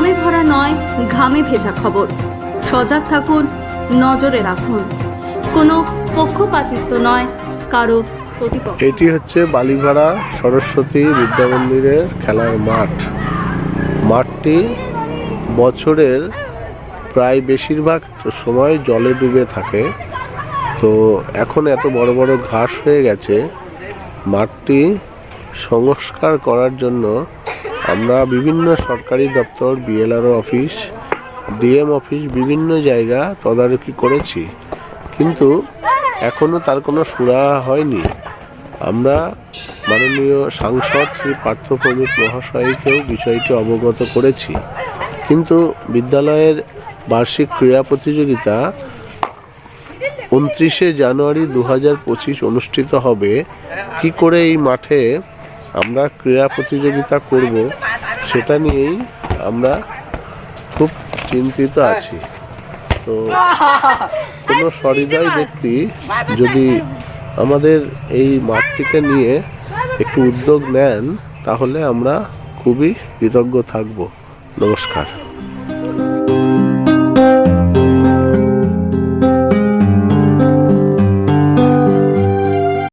নামে ভরা নয়, ঘামে ভেজা খবর। সজাগ থাকুন, নজরে রাখুন। কোনো পক্ষপাতিত্ব নয়, কারও এটি হচ্ছে বালিভাড়া সরস্বতী বিদ্যা মন্দিরের খেলার মাঠ। মাঠটি বছরের প্রায় বেশিরভাগ সময় জলে ডুবে থাকে। তো এখন এত বড় বড় ঘাস হয়ে গেছে, মাঠটি সংস্কার করার জন্য আমরা বিভিন্ন সরকারি দপ্তর বিএলআরও অফিস ডিএম অফিস বিভিন্ন জায়গা তদারকি করেছি। কিন্তু এখনও তার কোনো সুরা হয়নি। আমরা মাননীয় সাংসদ শ্রী পার্থ পার্থপ্রমিত মহাশয়কেও বিষয়টি অবগত করেছি। কিন্তু বিদ্যালয়ের বার্ষিক ক্রীড়া প্রতিযোগিতা উনত্রিশে জানুয়ারি দু হাজার পঁচিশ অনুষ্ঠিত হবে। কি করে এই মাঠে আমরা ক্রীড়া প্রতিযোগিতা করব, সেটা নিয়েই আমরা খুব চিন্তিত আছি। তো কোনো সহৃদয় ব্যক্তি যদি আমাদের এই মাঠটিকে নিয়ে একটু উদ্যোগ নেন, তাহলে আমরা খুবই কৃতজ্ঞ থাকব। নমস্কার।